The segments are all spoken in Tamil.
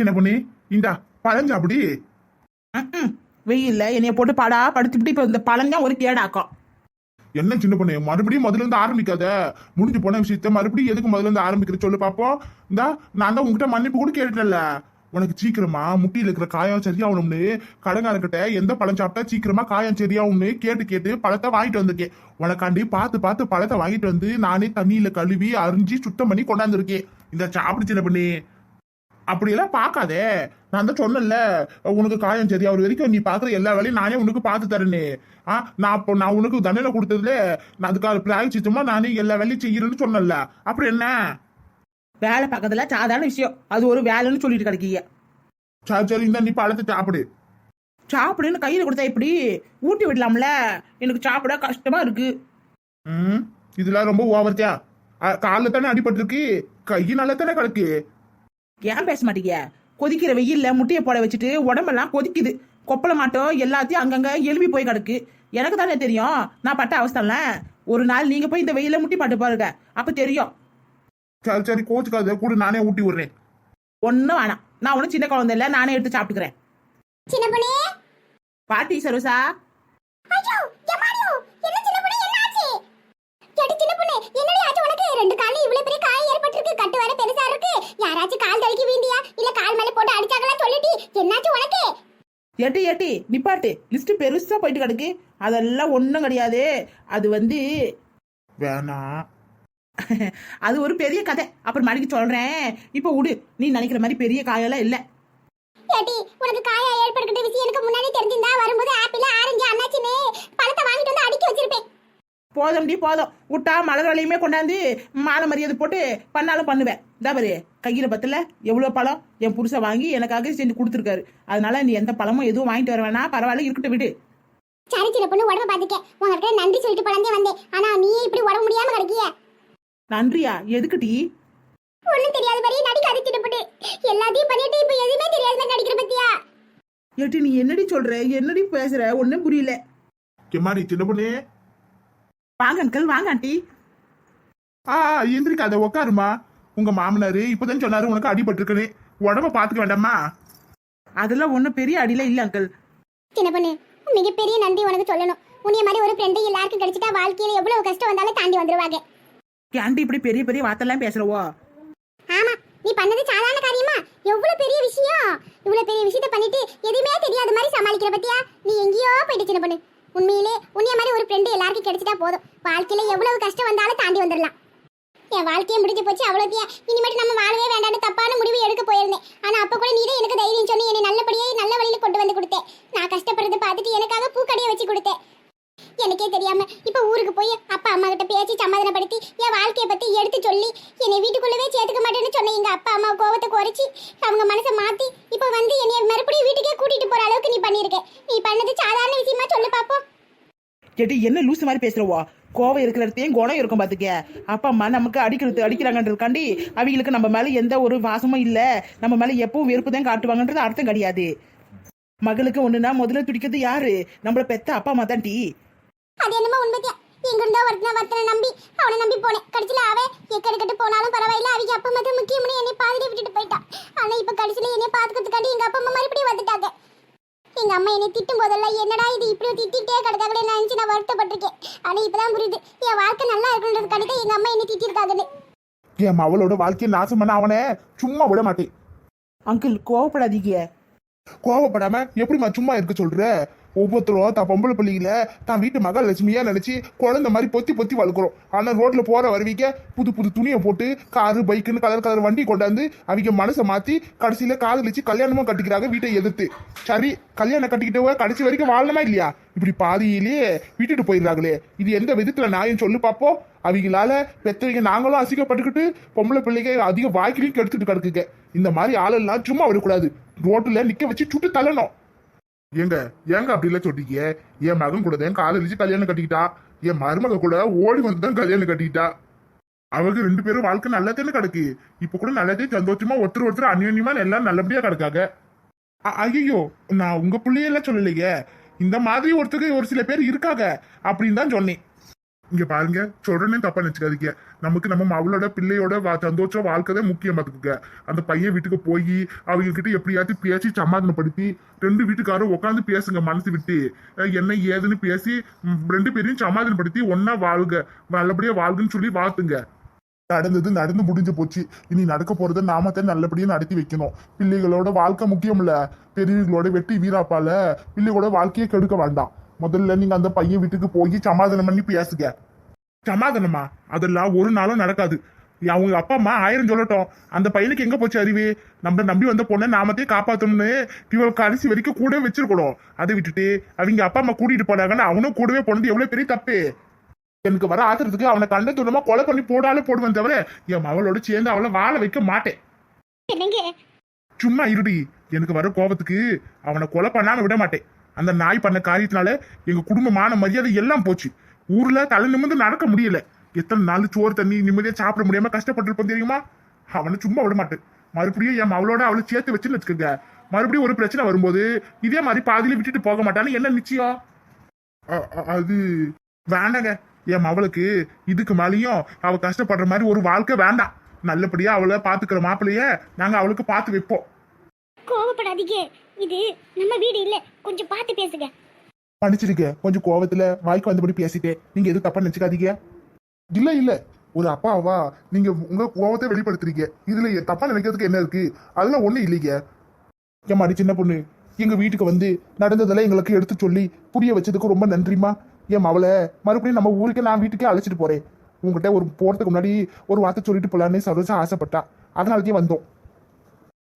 சின்ன பொண்ணு? இந்தா பழஞ்சா அப்படி ம்ம். வெயில்ல என்னைய போட்டு பாடா படுத்துட்டு இப்ப இந்த பழம் ஒரு கேடாக்கும். என்ன சின்ன பொண்ணு? மறுபடியும் முதல்ல இருந்து ஆரம்பிக்காத. முடிஞ்சு போன விஷயத்த மறுபடியும் எதுக்கு முதல்ல இருந்து ஆரம்பிக்கிற சொல்லு பாப்போம். இந்தா நான் தான் உங்ககிட்ட மன்னிப்பு கூட கேட்டுட்டல உனக்கு சீக்கிரமா முட்டியில இருக்கிற காயம் சரியாகணும்னு கடைக்காரர்கிட்ட எந்த பழம் சாப்பிட்டா சீக்கிரமா காயம் சரியாகும்னு கேட்டு கேட்டு பழத்தை வாங்கிட்டு வந்திருக்கேன். உனக்காண்டி பார்த்து பார்த்து பழத்தை வாங்கிட்டு வந்து நானே தண்ணியில கழுவி அரிஞ்சு சுத்தம் பண்ணி கொண்டாந்துருக்கேன். இந்த சாப்பிடு சின்ன பண்ணி. அப்படியெல்லாம் பார்க்காதே. நான் தான் சொன்னேன்ல உனக்கு காயம் சரி அவர் வரைக்கும் நீ பார்க்குற எல்லா வேலையும் நானே உனக்கு பார்த்து தரேனே. ஆ நான் அப்போ நான் உனக்கு தண்டனை கொடுத்ததுல நான் அதுக்காக பிளாக் சித்தமா நானே எல்லா வேலையும் செய்யறேன்னு சொன்னேன்ல. அப்புறம் என்ன? வேலை பக்கத்துல சாதாரண விஷயம். அது ஒரு வேலைன்னு சொல்லிட்டு கிடைக்கீங்க. சரி சரி இந்த நீ பழத்தை சாப்பிடு சாப்பிடுன்னு கையில கொடுத்தா எப்படி? ஊட்டி விடலாம்ல. எனக்கு சாப்பிட கஷ்டமா இருக்கு. ம் இதெல்லாம் ரொம்ப ஓவர்த்தியா? காலில் தானே அடிபட்டிருக்கு. நல்லா தானே கிடக்கு. ஏன் பேச மாட்டீங்க? கொதிக்கிற வெயில்ல முட்டையை போட வச்சுட்டு உடம்பெல்லாம் கொதிக்குது. கொப்பள மாட்டோம் எல்லாத்தையும் அங்கங்க எலும்பி போய் கிடக்கு. எனக்கு தானே தெரியும். நான் பட்ட அவஸ்தம்ல ஒரு நாள் நீங்க போய் இந்த வெயில்ல முட்டி பாட்டு பாருங்க. அப்ப தெரியும். சரி சரி கோச்சுக்காத. கூட நானே ஊட்டி விடுறேன். ஒன்னும் வேணாம். நான் ஒன்றும் சின்ன குழந்தை இல்ல. நானே எடுத்து சாப்பிட்டுக்கிறேன். சின்ன பொண்ணே? பாட்டி சரோசா? ஐயோ எம்மாடியோ? என்ன சின்ன பொண்ணே? என்ன ஆச்சு? கேட்டு சின்ன பொண்ணே என்னடி ஆச்சு உனக்கு? ரெண்டு கால்ல இவ்வளவு பெரிய காயம் ஏற்பட்டிருக்கு. கட்டு வர பெருசா யாராச்சும் கால் தடுக்கி வீந்தியா இல்ல கால் மேல போட்டு அடிச்சாங்களா சொல்லிட்டி என்னாச்சு உனக்கு? எட்டி எட்டி நிப்பாட்டு. லிஸ்ட் பெருசா போயிட்டு கிடக்கு. அதெல்லாம் ஒன்றும் கிடையாது. அது வந்து வேணாம் அது ஒரு பெரிய கதை. அப்புறம் மணிக்கு சொல்றேன். இப்போ விடு நீ நினைக்கிற மாதிரி பெரிய காயெல்லாம் இல்லை. ஏட்டி உனக்கு காயம் ஏற்படுகிற விஷயம் எனக்கு முன்னாடி தெரிஞ்சிருந்தா வரும்போது ஆப்பிள் ஆரஞ்சு அண்ணாச்சின்னு பழத்தை வாங்கிட்டு வந்து அடுக்கி வச்சிருப்பேன். போதும்டி போதும். விட்டா மலர்களையுமே கொண்டாந்து மாலை மரியாதை போட்டு பண்ணாலும் பண்ணுவேன். இதா பாரு கையில பத்தல எவ்வளோ பழம் என் புருஷன் வாங்கி எனக்காக செஞ்சு கொடுத்துருக்காரு. அதனால நீ எந்த பழமும் எதுவும் வாங்கிட்டு வர வேணாம் பரவாயில்ல இருக்கட்டும் விடு. சரி சின்ன பொண்ணு உடம்ப பாத்துக்க. உங்ககிட்ட நன்றி சொல்லிட்டு பழந்தே வந்தேன். ஆனா நீ இப்படி உடம்பு முடியாம கிடக்கிய? நன்றியா? எதுக்குடி? ஒண்ணும் தெரியாத மாதிரி நடிக்காது பொண்ணு. எல்லாத்தையும் பண்ணிட்டு இப்ப எதுவுமே தெரியாத மாதிரி நடிக்கிற பத்தியா? ஏட்டி நீ என்னடி சொல்ற? என்னடி பேசுற? ஒன்றும் புரியல. சின்ன பொண்ணு? வாங்க அங்கிள் வாங்க ஆண்டி. ஆ எந்திரிக்காத உக்காருமா உங்க மாமனாரு இப்பதான் சொன்னாரு உனக்கு அடிபட்டிருக்குன்னு. உடம்ப பாத்துக்க வேண்டாமா? அதெல்லாம் ஒன்றும் பெரிய அடியில இல்லை அங்கிள் சின்ன பொண்ணு மிகப்பெரிய நன்றி உனக்கு சொல்லணும். உன்னைய மாதிரி ஒரு ஃப்ரெண்டு எல்லாருக்கும் கிடைச்சிட்டா வாழ்க்கையில எவ்வளவு கஷ்டம் வந்தாலும் தாண்டி வந்துருவாங்க. ஆண்டி இப்படி பெரிய பெரிய வார்த்தைலாம் பேசுறவோ? ஆமா நீ பண்ணது சாதாரண காரியமா? எவ்வளவு பெரிய விஷயம்? இவ்வளவு பெரிய விஷயத்த பண்ணிட்டு எதுவுமே தெரியாத மாதிரி சமாளிக்கிற பத்தியா? நீ எங்கேயோ போயிட்டு சின்ன பொண்ணு. உண்மையிலே உன்னைய மாதிரி ஒரு ஃப்ரெண்டு எல்லாருக்கும் கிடைச்சிட்டா போதும். வாழ்க்கையில எவ்வளவு கஷ்டம் வந்தாலும் தாண்டி வந்துடலாம் என் வாழ்க்கையே முடிஞ்சு போச்சு அவ்வளோத்தியா இனிமேட்டு நம்ம வாழவே வேண்டாம் தப்பான முடிவு எடுக்க போயிருந்தேன். ஆனால் அப்போ கூட நீ தான் எனக்கு தைரியம் சொன்னி என்னை நல்லபடியே நல்ல வழியில கொண்டு வந்து கொடுத்தேன். நான் கஷ்டப்படுறது பார்த்துட்டு எனக்காக பூக்கடையை வச்சு கொடுத்தேன். எனக்கே தெரியாம இப்போ ஊருக்கு போய் அப்பா அம்மா கிட்ட பேசி சமாதானப்படுத்தி என் வாழ்க்கையை பற்றி எடுத்து சொல்லி என்னை வீட்டுக்குள்ளவே சேர்த்துக்க மாட்டேன்னு சொன்ன எங்க அப்பா அம்மா கோவத்தை குறைச்சி அவங்க மனசை மாற்றி இப்போ வந்து என்னை மறுபடியும் வீட்டுக்கே கூட்டிகிட்டு போற அளவுக்கு நீ பண்ணியிருக்க நீ பண்ணது சாதாரண விஷயமா சொல்லு பார்ப்போம் கேட்டு என்ன லூஸ் மாதிரி பேசுகிறவா கோவம் இருக்கிற இடத்தையும் குணம் இருக்கும் பார்த்துக்க அப்பா அம்மா நமக்கு அடிக்கிறது அடிக்கிறாங்கன்றதுக்காண்டி அவங்களுக்கு நம்ம மேலே எந்த ஒரு வாசமும் இல்லை. நம்ம மேலே எப்பவும் வெறுப்பு தான் காட்டுவாங்கன்றது அர்த்தம் கிடையாது. மகளுக்கு ஒண்ணுனா முதல்ல துடிக்கிறது யாரு? நம்மள பெத்த அப்பா அம்மா தான் டீ அது என்னமோ உண்மையா எங்க இருந்தோ ஒருத்தன ஒருத்தனை நம்பி அவனை நம்பி போனேன். கடைசியில் அவன் எக்கெடுக்கட்டு போனாலும் பரவாயில்ல. அவங்க அப்பா மட்டும் முக்கியம்னு என்னை பாதிலே விட்டுட்டு போயிட்டான் ஆனா இப்ப கடைசியில் என்னை பாத்துக்கிறதுக்காண்டி எங்க அப்பா அம்மா மறுபடியும் வந்துட்டாங்க. எங்க அம்மா என்னை திட்டும் போதெல்லாம் என்னடா இது இப்படி திட்டிட்டே கிடக்காங்களே நினைச்சு நான் வருத்தப்பட்டிருக்கேன். ஆனா இப்பதான் புரியுது. என் வாழ்க்கை நல்லா இருக்குன்றதுக்காண்டி தான் எங்க அம்மா என்னை திட்டிருக்காங்கன்னு என் அவளோட வாழ்க்கையை நாசம் பண்ண அவனை சும்மா விட மாட்டேன். அங்கிள் கோவப்படாதீங்க. கோவப்படாம எப்படிம்மா சும்மா இருக்க சொல்ற? ஒவ்வொருத்தரும் தான் பொம்பளை பிள்ளைங்கள தான் வீட்டு மகள் லட்சுமியா நினைச்சு குழந்தை மாதிரி பொத்தி பொத்தி வளர்க்குறோம். ஆனா ரோட்ல போற வருவிக்க புது புது துணியை போட்டு காரு பைக்குன்னு கலர் கலர் வண்டி கொண்டாந்து அவங்க மனசை மாத்தி கடைசியில காதலிச்சு கல்யாணமும் கட்டிக்கிறாங்க வீட்டை எதிர்த்து. சரி கல்யாணம் கட்டிக்கிட்டவங்க கடைசி வரைக்கும் வாழணுமா இல்லையா? இப்படி பாதியிலேயே விட்டுட்டு போயிடுறாங்களே. இது எந்த விதத்துல நியாயம் சொல்லு பார்ப்போம் அவங்களால பெத்தவங்க நாங்களும் அசிங்கப்பட்டுக்கிட்டு பொம்பளை பிள்ளைங்க அதிக வாய்க்கிலையும் கெடுத்துட்டு கிடக்குங்க. இந்த மாதிரி ஆளெல்லாம் சும்மா விடக்கூடாது. ரோட்டில் நிற்க வச்சு சுட்டு தள்ளணும். ஏங்க ஏங்க அப்படி இல்ல சொல்றீங்க என் மகன் கூட தான் காதலிச்சு கல்யாணம் கட்டிக்கிட்டா. என் மருமக கூட ஓடி வந்து தான் கல்யாணம் கட்டிக்கிட்டா. அவங்க ரெண்டு பேரும் வாழ்க்கை நல்லா தானே கிடக்கு. இப்ப கூட நல்லதே சந்தோஷமா ஒருத்தர் ஒருத்தர் அந்யோன்யமா எல்லாம் நல்லபடியா கிடக்காங்க. ஐயோ நான் உங்க பிள்ளையெல்லாம் சொல்லலையே. இந்த மாதிரி ஒருத்தருக்கு ஒரு சில பேர் இருக்காங்க அப்படின்னு தான் சொன்னேன். இங்க பாருங்க சொல்றேனே தப்பா நினைச்சுக்காதீங்க. நமக்கு நம்ம அவளோட பிள்ளையோட வா- சந்தோஷம் வாழ்க்கை தான் முக்கியம் பார்த்துக்குங்க. அந்த பையன் வீட்டுக்கு போய் அவங்க கிட்ட எப்படியாச்சும் பேசி சமாதானப்படுத்தி ரெண்டு வீட்டுக்காரும் உட்காந்து பேசுங்க மனசு விட்டு. என்ன ஏதுன்னு பேசி ரெண்டு பேரையும் சமாதானப்படுத்தி ஒன்னா வாழ்க. நல்லபடியா வாழ்குன்னு சொல்லி வாழ்த்துங்க. நடந்தது நடந்து முடிஞ்சு போச்சு. இனி நடக்க போறதை நாம தான் நல்லபடியா நடத்தி வைக்கணும். பிள்ளைகளோட வாழ்க்கை முக்கியம்ல. பெரியவர்களோட வெட்டி வீராப்பால பிள்ளைகளோட வாழ்க்கையை கெடுக்க வேண்டாம். முதல்ல நீங்க அந்த பையன் வீட்டுக்கு போய் சமாதானம் பண்ணி பேசுங்க சமாதானமா? அதெல்லாம் ஒரு நாளும் நடக்காது. அவங்க அப்பா அம்மா ஆயிரம் சொல்லட்டும். அந்த பையனுக்கு எங்க போச்சு அறிவு? நம்ம நம்பி வந்த பொண்ணை நாமத்தே காப்பாத்தணும்னு இவள் கடைசி வரைக்கும் கூட வச்சிருக்கணும். அதை விட்டுட்டு அவங்க அப்பா அம்மா கூட்டிட்டு போனாங்கன்னா அவனும் கூடவே போனது எவ்வளவு பெரிய தப்பு? எனக்கு வர ஆத்திரத்துக்கு அவனை கண்ட துணமா கொலை பண்ணி போடாலும் போடுவேன் தவிர என் மகளோட சேர்ந்து அவளை வாழ வைக்க மாட்டேன். சும்மா இருடி. எனக்கு வர கோபத்துக்கு அவனை கொலை பண்ணாம விட மாட்டேன். அந்த நாய் பண்ண காரியத்தினால எங்க குடும்பமான மரியாதை எல்லாம் போச்சு. ஊர்ல தலை நிமிர்ந்து நடக்க முடியல. எத்தனை நாள் சோறு தண்ணி நிம்மதியா சாப்பிட முடியாம கஷ்டப்பட்டிருப்போம் தெரியுமா? அவனை சும்மா விட மாட்டேன். மறுபடியும் என் அவளோட அவளை சேர்த்து வச்சுன்னு வச்சுக்கோங்க. மறுபடியும் ஒரு பிரச்சனை வரும்போது இதே மாதிரி பாதியில விட்டுட்டு போக மாட்டான்னு என்ன நிச்சயம்? அது வேண்டாங்க. என் மவளுக்கு இதுக்கு மேலேயும் அவ கஷ்டப்படுற மாதிரி ஒரு வாழ்க்கை வேண்டாம். நல்லபடியா அவளை பாத்துக்கிற மாப்பிள்ளைய நாங்க அவளுக்கு பார்த்து வைப்போம். கோவப்படாதீங்க. இது நம்ம வீடு இல்ல. கொஞ்சம் பார்த்து பேசுங்க. மன்னிச்சிருக்க கொஞ்சம் கோவத்துல வாய்க்கு வந்தபடி பேசிட்டேன். நீங்க எதுவும் தப்பா நினைச்சுக்காதீங்க. இல்ல இல்ல. ஒரு அப்பாவா நீங்க உங்க கோவத்தை வெளிப்படுத்துறீங்க. இதுல தப்பா நினைக்கிறதுக்கு என்ன இருக்கு? அதெல்லாம் ஒண்ணு இல்லைங்க. ஏமாடி சின்ன பொண்ணு. எங்க வீட்டுக்கு வந்து நடந்ததெல்லாம் எங்களுக்கு எடுத்து சொல்லி புரிய வச்சதுக்கு ரொம்ப நன்றிமா என் மவளை மறுபடியும் நம்ம ஊருக்கே நான் வீட்டுக்கே அழைச்சிட்டு போறேன். உங்ககிட்ட ஒரு போறதுக்கு முன்னாடி ஒரு வார்த்தை சொல்லிட்டு போலான்னு சரோஜா ஆசைப்பட்டா. அதனாலதான் வந்தோம்.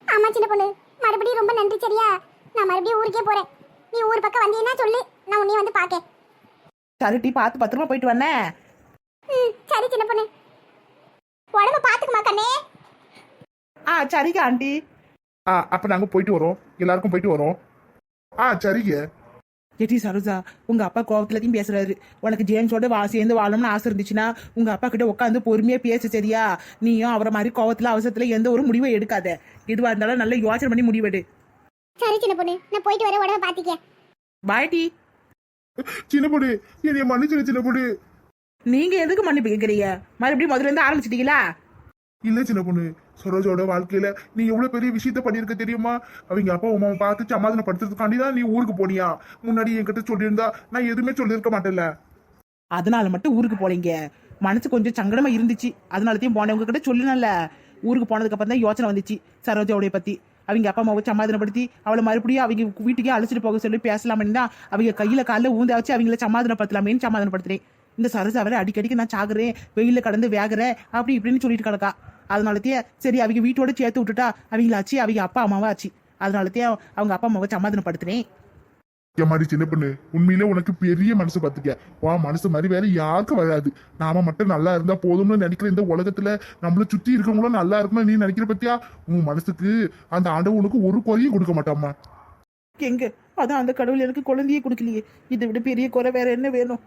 ஆமா சின்ன பொண்ணு. மறுபடியும் ரொம்ப நன்றி சரியா? நான் மறுபடியும் ஊருக்கே போறேன். நீ ஊர் பக்கம் வந்தீங்கன்னா சொல்லு. நான் உன்னைய வந்து பார்க்கேன். சரிட்டி பார்த்து பத்திரமா போயிட்டு வந்தே. ம் சரி சின்ன பொண்ணு. உடம்ப பாத்துக்குமா கண்ணே? ஆ சரிங்க ஆண்டி. ஆ அப்ப நாங்க போயிட்டு வரோம். எல்லாருக்கும் போயிட்டு வரோம். ஆ சரிங்க. ஏட்டி சரோஜா உங்க அப்பா கோவத்துலத்தையும் பேசுறாரு. உனக்கு ஜேம்ஸோட வா சேர்ந்து வாழணும்னு ஆசை இருந்துச்சுன்னா உங்க அப்பா கிட்ட உட்காந்து பொறுமையா பேசு சரியா? நீயும் அவரை மாதிரி கோவத்துல அவசரத்துல எந்த ஒரு முடிவும் எடுக்காத. எதுவா இருந்தாலும் நல்ல யோசனை பண்ணி முடிவெடு. சரி சின்ன பொண்ணு. நான் போயிட்டு வர உடம்ப பாத்திக்க. பாய் டி. சின்ன பொண்ணு என்னைய மன்னிச்சிரு சின்ன பொண்ணு. நீங்க எதுக்கு மன்னிப்பு கேக்குறீங்க? மறுபடியும் முதல்ல இருந்து ஆரம்பிச்சிட்டீங்களா? இல்ல சின்ன பொண்ணு சரோஜோட வாழ்க்கையில நீ எவ்வளவு பெரிய விஷயத்த பண்ணிருக்க தெரியுமா? அவங்க அப்பா அம்மாவை பார்த்து சமாதானப்படுத்துறதுக்காண்டி தான் நீ ஊருக்கு போனியா? முன்னாடி என்கிட்ட சொல்லியிருந்தா நான் எதுவுமே சொல்லியிருக்க மாட்டேன்ல. அதனால மட்டும் ஊருக்கு போலீங்க. மனசு கொஞ்சம் சங்கடமா இருந்துச்சு. அதனாலத்தையும் போனேன் உங்ககிட்ட சொல்லணும்ல ஊருக்கு போனதுக்கு அப்புறம் தான் யோசனை வந்துச்சு சரோஜாவுடைய பத்தி. அவங்க அப்பா அம்மாவை சமாதானப்படுத்தி அவளை மறுபடியும் அவங்க வீட்டுக்கே அழைச்சிட்டு போக சொல்லி பேசலாமேன்னு தான் அவங்க கையில காலில் ஊந்த வச்சு அவங்கள சமாதானப்படுத்தலாமேன்னு சமாதானப்படுத்துறேன். இந்த சரோஜாவை அடிக்கடிக்கு நான் சாகுறேன். வெயில கடந்து வேகிறேன். அப்படி இப்படின்னு சொல்லிட்டு கிடக்கா. அதனாலத்தையே சரி அவங்க வீட்டோட சேர்த்து விட்டுட்டா அவங்களாச்சு அவங்க அப்பா அம்மாவா ஆச்சு. அதனாலத்தையே அவங்க அப்பா அம்மாவை சமாதானப்படுத்துனேன். மாதிரி சின்ன பொண்ணு உண்மையிலே உனக்கு பெரிய மனசு பார்த்துக்க வா மனசு மாதிரி வேற யாருக்கும் வராது. நாம மட்டும் நல்லா இருந்தா போதும்னு நினைக்கிற இந்த உலகத்துல நம்மள சுத்தி இருக்கவங்களும் நல்லா இருக்கணும்னு நீ நினைக்கிற பத்தியா? உன் மனசுக்கு அந்த ஆண்டவன் உனக்கு ஒரு குறையும் கொடுக்க மாட்டாமா எங்க? அதான் அந்த கடவுள் எனக்கு குழந்தையே கொடுக்கலையே. இதை விட பெரிய குறை வேற என்ன வேணும்?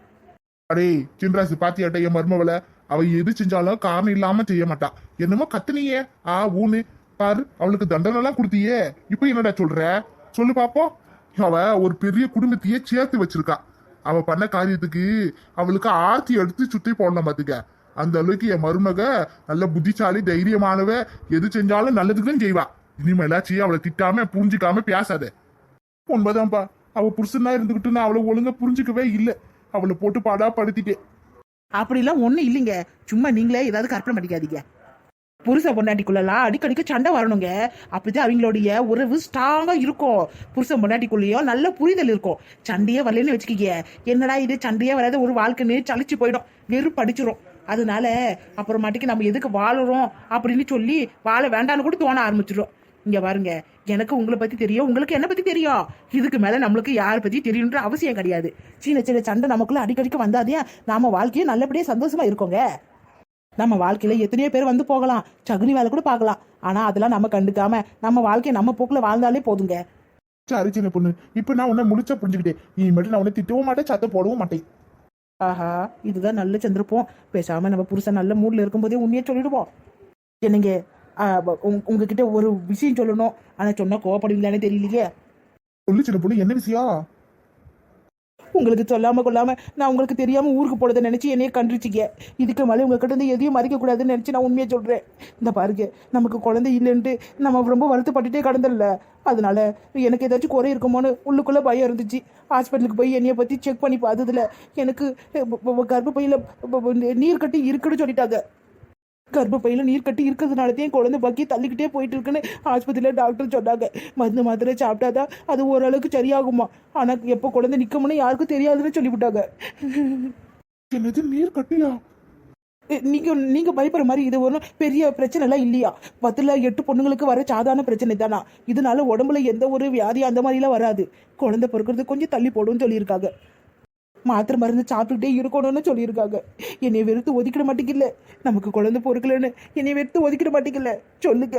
அடே சின்ராசு பாத்தியாட்ட என் மருமவள. அவ எது செஞ்சாலும் காரணம் இல்லாம செய்ய மாட்டா. என்னமோ கத்துனியே. ஆ ஊனு. பாரு அவளுக்கு தண்டனை எல்லாம் கொடுத்தியே. இப்போ என்னடா சொல்ற? சொல்லு பாப்போம் அவ ஒரு பெரிய குடும்பத்தையே சேர்த்து வச்சிருக்கா. அவ பண்ண காரியத்துக்கு அவளுக்கு ஆர்த்தி எடுத்து சுத்தி போடணும் பாத்துக்க. அந்த அளவுக்கு என் மருமக நல்ல புத்திசாலி தைரியமானவ. எது செஞ்சாலும் நல்லதுக்கு செய்வா. இனிமேலாச்சும் அவளை திட்டாம புரிஞ்சுக்காம பேசாத. உண்மைதான்ப்பா அவ புருஷனா இருந்துகிட்டு நான் அவளை ஒழுங்கா புரிஞ்சுக்கவே இல்லை. அவளை போட்டு பாடா படுத்திட்டேன். அப்படிலாம் ஒண்ணும் இல்லைங்க. சும்மா நீங்களே ஏதாவது கற்பனை பண்ணிக்காதீங்க. புருஷ பொண்டாட்டிக்குள்ளலாம் அடிக்கடிக்கு சண்டை வரணுங்க. அப்படிதான் அவங்களுடைய உறவு ஸ்ட்ராங்கா இருக்கும். புருஷன் பொண்டாட்டிக்குள்ளேயும் நல்ல புரிதல் இருக்கும். சண்டையே வரலன்னு வச்சுக்கீங்க. என்னடா இது? சண்டையே வராத. ஒரு வாழ்க்கைன்னு சளிச்சு போயிடும். வெறுப்படிச்சிரும் அதனால அப்புறமாட்டிக்கு நம்ம எதுக்கு வாழுறோம் அப்படின்னு சொல்லி வாழ வேண்டாம்னு கூட தோண ஆரம்பிச்சிடும் இங்க பாருங்க எனக்கு உங்களை பத்தி தெரியும். உங்களுக்கு என்ன பத்தி தெரியும். இதுக்கு மேல நம்மளுக்கு யாரை பத்தி தெரியுன்ற அவசியம் கிடையாது. சின்ன சின்ன சண்டை நமக்குள்ள அடிக்கடிக்கு வந்தாதே நாம வாழ்க்கையை நல்லபடியா சந்தோஷமா இருக்கோங்க. நம்ம வாழ்க்கையில எத்தனையோ பேர் வந்து போகலாம். சகுனி வேலை கூட பார்க்கலாம். ஆனா அதெல்லாம் நம்ம கண்டுக்காம நம்ம வாழ்க்கையை நம்ம போக்குல வாழ்ந்தாலே போதுங்க. சரி சின்ன பொண்ணு இப்ப நான் உன்னை முடிச்சா புரிஞ்சுக்கிட்டேன். இனிமேட்டு நான் உன்னை திட்டவும் மாட்டேன் சத்தம் போடவும் மாட்டேன். ஆஹா இதுதான் நல்ல சந்திருப்போம். பேசாம நம்ம புருஷன் நல்ல மூட்ல இருக்கும்போதே உண்மையே சொல்லிடுவோம். என்னங்க உங்ககிட்ட ஒரு விஷயம் சொல்லணும். ஆனா சொன்னா கோவப்படுவீங்களானே தெரியலையே. சொல்லு சின்ன பொண்ணு என்ன விஷயம்? உங்களுக்கு சொல்லாம கொள்ளாம நான் உங்களுக்கு தெரியாம ஊருக்கு போறதை நினைச்சு என்னைய கண்டுச்சிக்க இதுக்கு மேலே உங்ககிட்ட இருந்து எதையும் மறைக்க கூடாதுன்னு நினைச்சு நான் உண்மையை சொல்றேன். இந்த பாருங்க நமக்கு குழந்தை இல்லைன்ட்டு நம்ம ரொம்ப வருத்தப்பட்டுட்டே கடந்தல அதனால எனக்கு ஏதாச்சும் குறை இருக்குமோன்னு உள்ளுக்குள்ள பயம் இருந்துச்சு. ஹாஸ்பிட்டலுக்கு போய் என்னைய பத்தி செக் பண்ணி பார்த்ததுல எனக்கு கர்ப்பப்பையில நீர் கட்டி இருக்குன்னு சொல்லிட்டாங்க. கர்ப்பப்பையில நீர் கட்டி இருக்கிறதுனால தான் குழந்தை பக்கி தள்ளிக்கிட்டே போயிட்டு இருக்குன்னு ஆஸ்பத்திரியில் டாக்டர் சொன்னாங்க. மருந்து மாத்திரை சாப்பிட்டாதான் அது ஓரளவுக்கு சரியாகுமா? ஆனால் எப்போ குழந்தை நிற்கும்னு யாருக்கும் தெரியாதுன்னு சொல்லிவிட்டாங்க. என்னது நீர் கட்டியா? நீங்க நீங்க பயப்படுற மாதிரி இது ஒன்றும் பெரிய பிரச்சனை எல்லாம் இல்லையா? பத்துல எட்டு பொண்ணுங்களுக்கு வர சாதாரண பிரச்சனை தானா? இதனால உடம்புல எந்த ஒரு வியாதி அந்த மாதிரிலாம் வராது. குழந்தை பிறக்கிறது கொஞ்சம் தள்ளி போடும்னு சொல்லியிருக்காங்க. மாத்திரை மருந்து சாப்பிட்டுட்டே இருக்கணும்னு சொல்லியிருக்காங்க. என்னை வெறுத்து ஒதுக்கிட மாட்டேங்கல நமக்கு குழந்தை பொறுக்கலன்னு என்னை வெறுத்து ஒதுக்கிட மாட்டேங்கல சொல்லுங்க.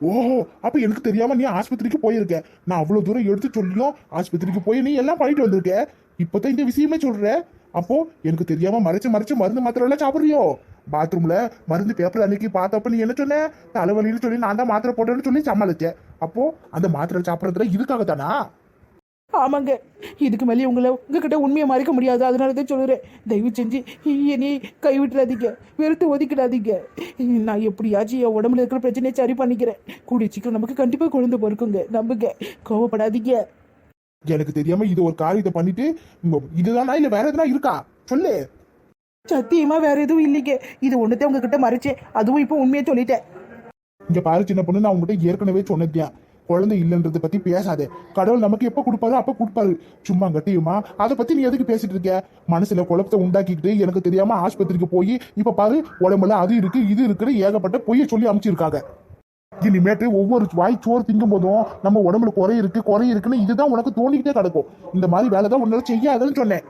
ஓஹோ அப்ப எனக்கு தெரியாம நீ ஆஸ்பத்திரிக்கு போயிருக்க. நான் அவ்வளவு தூரம் எடுத்து சொல்லியும் ஆஸ்பத்திரிக்கு போய் நீ எல்லாம் பண்ணிட்டு வந்திருக்க. இப்பதான் இந்த விஷயமே சொல்ற. அப்போ எனக்கு தெரியாம மறைச்சு மறைச்சு மருந்து மாத்திரை எல்லாம் சாப்பிடுறியோ? பாத்ரூம்ல மருந்து பேப்பர் அன்னைக்கு பார்த்தப்ப நீ என்ன சொன்ன? தலைவலின்னு சொல்லி நான் தான் மாத்திரை போட்டேன்னு சொல்லி சமாளிச்சேன். அப்போ அந்த மாத்திரை சாப்பிடறதுல இதுக்காக தானா ஆமாங்க. இதுக்கு மேலே உங்களை உங்ககிட்ட உண்மையை மறைக்க முடியாது. அதனால தான் சொல்லுறேன். தயவு செஞ்சு என்னை கைவிட்டுறாதீங்க. வெறுத்து ஒதுக்கிடாதீங்க. நான் எப்படியாச்சும் என் உடம்புல இருக்கிற பிரச்சனையை சரி பண்ணிக்கிறேன். கூடிய சீக்கிரம் நமக்கு கண்டிப்பாக குழந்தை பிறக்குங்க. நம்புங்க. கோவப்படாதீங்க. எனக்கு தெரியாம இது ஒரு காரியத்தை பண்ணிட்டு இதுதானா இல்ல வேற எதுனா இருக்கா? சொல்லு. சத்தியமா வேற எதுவும் இல்லைங்க. இது ஒன்றுதான் உங்ககிட்ட மறைச்சேன். அதுவும் இப்போ உண்மையை சொல்லிட்டேன். இங்க பாரு சின்ன பொண்ணு நான் உங்ககிட்ட ஏற்கனவே சொன்னேன் குழந்தை இல்லைன்றத பத்தி பேசாதே. கடவுள் நமக்கு எப்ப கொடுப்பாரு அப்ப கொடுப்பாரு. சும்மா கட்டியுமா அதை பத்தி நீ எதுக்கு பேசிட்டு இருக்க? மனசுல குழப்பத்தை உண்டாக்கிக்கிட்டு எனக்கு தெரியாம ஆஸ்பத்திரிக்கு போய் இப்ப பாரு உடம்புல அது இருக்கு இது இருக்குன்னு ஏகப்பட்ட பொய்ய சொல்லி அமைச்சிருக்காங்க. இனிமேட்டு ஒவ்வொரு வாய் சோறு திங்கும் போதும் நம்ம உடம்புல குறை இருக்கு குறை இருக்குன்னு இதுதான் உனக்கு தோண்டிக்கிட்டே கிடக்கும். இந்த மாதிரி வேலை தான் உன்னால செய்யாதுன்னு சொன்னேன்.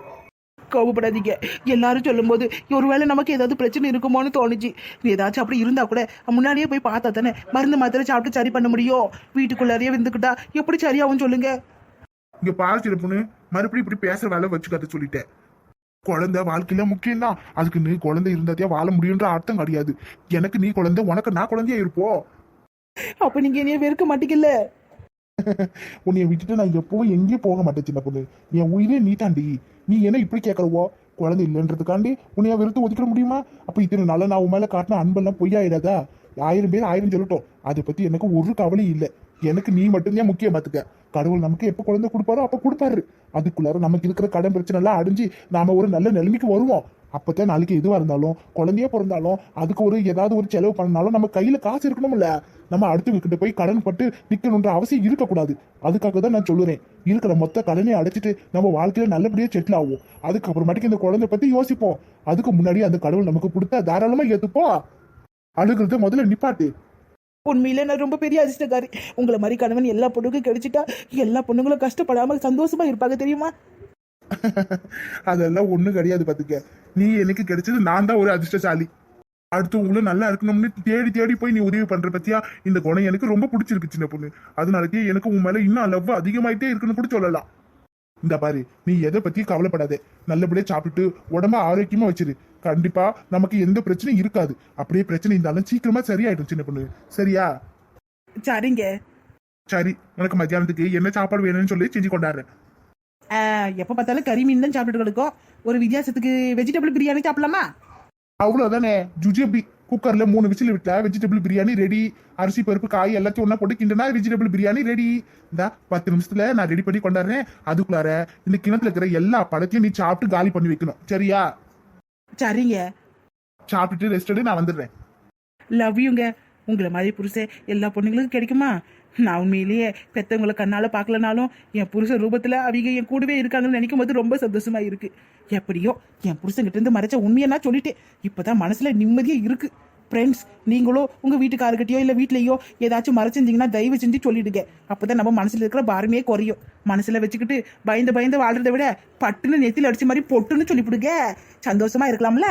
கோவப்படாதீங்க. எல்லாரும் சொல்லும்போது ஒருவேளை நமக்கு ஏதாவது பிரச்சனை இருக்குமோன்னு தோணுச்சு. ஏதாச்சும் அப்படி இருந்தா கூட முன்னாடியே போய் பார்த்தா தானே மருந்து மாத்திரை சாப்பிட்டு சரி பண்ண முடியும். வீட்டுக்குள்ளாரையே வந்துக்கிட்டா எப்படி சரியாகும் சொல்லுங்க. இங்க சின்ன பொண்ணு மறுபடியும் இப்படி பேசுற வேலை வச்சுக்காத சொல்லிட்டேன். குழந்தை வாழ்க்கையில முக்கியம் தான் அதுக்கு நீ குழந்தை இருந்தாதே வாழ முடியுன்ற அர்த்தம் கிடையாது. எனக்கு நீ குழந்தை உனக்கு நான் குழந்தையா இருப்போம் அப்ப நீங்க என்னைய வெறுக்க மாட்டீங்கல்ல? உன்னைய விட்டுட்டு நான் எப்பவும் எங்கேயும் போக மாட்டேன் சின்ன பொண்ணு. என் உயிரே நீ தாண்டி. நீ என்ன இப்படி கேட்கறவோ? குழந்தை இல்லைன்றதுக்காண்டி உன்னைய வெறுத்து ஒதுக்கிட முடியுமா? அப்போ இத்தனை நல்ல நான் உன் மேலே காட்டின அன்பெல்லாம் பொய்யாயிடாதா? ஆயிரம் பேர் ஆயிரம் சொல்லட்டும். அதை பற்றி எனக்கு ஒரு கவலையும் இல்லை. எனக்கு நீ மட்டும்தான் முக்கியம் பார்த்துக்க கடவுள் நமக்கு எப்போ குழந்தை கொடுப்பாரோ அப்போ கொடுப்பாரு. அதுக்குள்ளார நமக்கு இருக்கிற கடன் பிரச்சனை எல்லாம் அடைஞ்சு நாம ஒரு நல்ல நிலைமைக்கு வருவோம். அப்பதான் நாளைக்கு எதுவாக இருந்தாலும் குழந்தையே பிறந்தாலும் அதுக்கு ஒரு ஏதாவது ஒரு செலவு பண்ணாலும் நம்ம கையில் காசு இருக்கணும்ல. நம்ம அடுத்தவங்க கிட்ட போய் கடன் பட்டு நிற்கணுன்ற அவசியம் இருக்கக்கூடாது. அதுக்காக தான் நான் சொல்லுறேன். இருக்கிற மொத்த கடனை அடைச்சிட்டு நம்ம வாழ்க்கையில நல்லபடியாக செட்டில் ஆகும் அதுக்கப்புறமேட்டுக்கு இந்த குழந்தை பற்றி யோசிப்போம். அதுக்கு முன்னாடி அந்த கடவுள் நமக்கு கொடுத்தா தாராளமாக ஏற்றுப்போம் அழுகிறத முதல்ல நிப்பாட்டு. உண்மையில நான் ரொம்ப பெரிய அதிர்ஷ்டக்காரி. உங்களை மாதிரி கணவன் எல்லா பொண்ணுக்கும் கிடைச்சிட்டா எல்லா பொண்ணுங்களும் கஷ்டப்படாமல் சந்தோஷமா இருப்பாங்க தெரியுமா? அதெல்லாம் ஒண்ணும் கிடையாது பாத்துக்க. நீ எனக்கு கிடைச்சது நான் தான் ஒரு அதிர்ஷ்டசாலி. அடுத்தவங்கள நல்லா இருக்கணும்னு தேடி தேடி போய் நீ உதவி பண்ற பத்தியா? இந்த குணம் எனக்கு ரொம்ப பிடிச்சிருக்கு சின்ன பொண்ணு. அதனாலக்கே எனக்கு உன் மேல இன்னும் லவ் அதிகமாயிட்டே இருக்குன்னு கூட சொல்லலாம். இந்த பாரு நீ எதை பத்தி கவலைப்படாத. நல்லபடியா சாப்பிட்டு உடம்ப ஆரோக்கியமா வச்சிரு. கண்டிப்பா நமக்கு எந்த பிரச்சனையும் இருக்காது. அப்படியே பிரச்சனை இருந்தாலும் சீக்கிரமா சரியாயிடும் சின்ன பொண்ணு. சரியா? சரிங்க. சரி உனக்கு மத்தியானத்துக்கு என்ன சாப்பாடு வேணும்னு சொல்லி செஞ்சு கொண்டாடுறேன். எப்ப பார்த்தாலும் கறி மீன் தான் சாப்பிட்டுட்டு கிடக்கும். ஒரு வித்தியாசத்துக்கு வெஜிடபிள் பிரியாணி சாப்பிடலாமா? அவ்வளவுதானே. ஜுஜிபி குக்கர்ல மூணு விசில் விட்டா வெஜிடபிள் பிரியாணி ரெடி அரிசி பருப்பு காய் எல்லாத்தையும் ஒண்ணா போட்டு கிண்டனா வெஜிடபிள் பிரியாணி ரெடி இந்த பத்து நிமிஷத்துல நான் ரெடி பண்ணி கொண்டாடுறேன். அதுக்குள்ளார இந்த கிணத்துல இருக்கிற எல்லா பழத்தையும் நீ சாப்பிட்டு காலி பண்ணி வைக்கணும். சரியா? சரிங்க. சாப்பிட்டுட்டு ரெஸ்ட் நான் வந்துடுறேன். லவ் யூங்க உங்களை மாதிரி புருஷன் எல்லா பொண்ணுங்களுக்கும் கிடைக்குமா? நான் உண்மையிலேயே பெத்தவங்களை கண்ணால பார்க்கலனாலும் என் புருஷன் ரூபத்துல அவங்க என் கூடவே இருக்காங்கன்னு நினைக்கும் போது ரொம்ப சந்தோஷமா இருக்கு. எப்படியோ என் புருஷன்கிட்ட இருந்து மறைச்ச உண்மையை நான் சொல்லிட்டேன். இப்பதான் மனசுல நிம்மதியா இருக்கு. ஃப்ரெண்ட்ஸ் நீங்களோ உங்க வீட்டுக்காரர்கிட்டயோ இல்ல வீட்லயோ ஏதாச்சும் மறைச்சிருந்தீங்கன்னா தயவு செஞ்சு சொல்லிடுங்க. அப்பதான் நம்ம மனசுல இருக்கிற பாரமே குறையும். மனசுல வச்சுக்கிட்டு பயந்து பயந்து வாழ்றதை விட பட்டுன்னு நெத்தில அடிச்ச மாதிரி பொட்டுன்னு சொல்லிவிடுங்க. சந்தோஷமா இருக்கலாம்ல?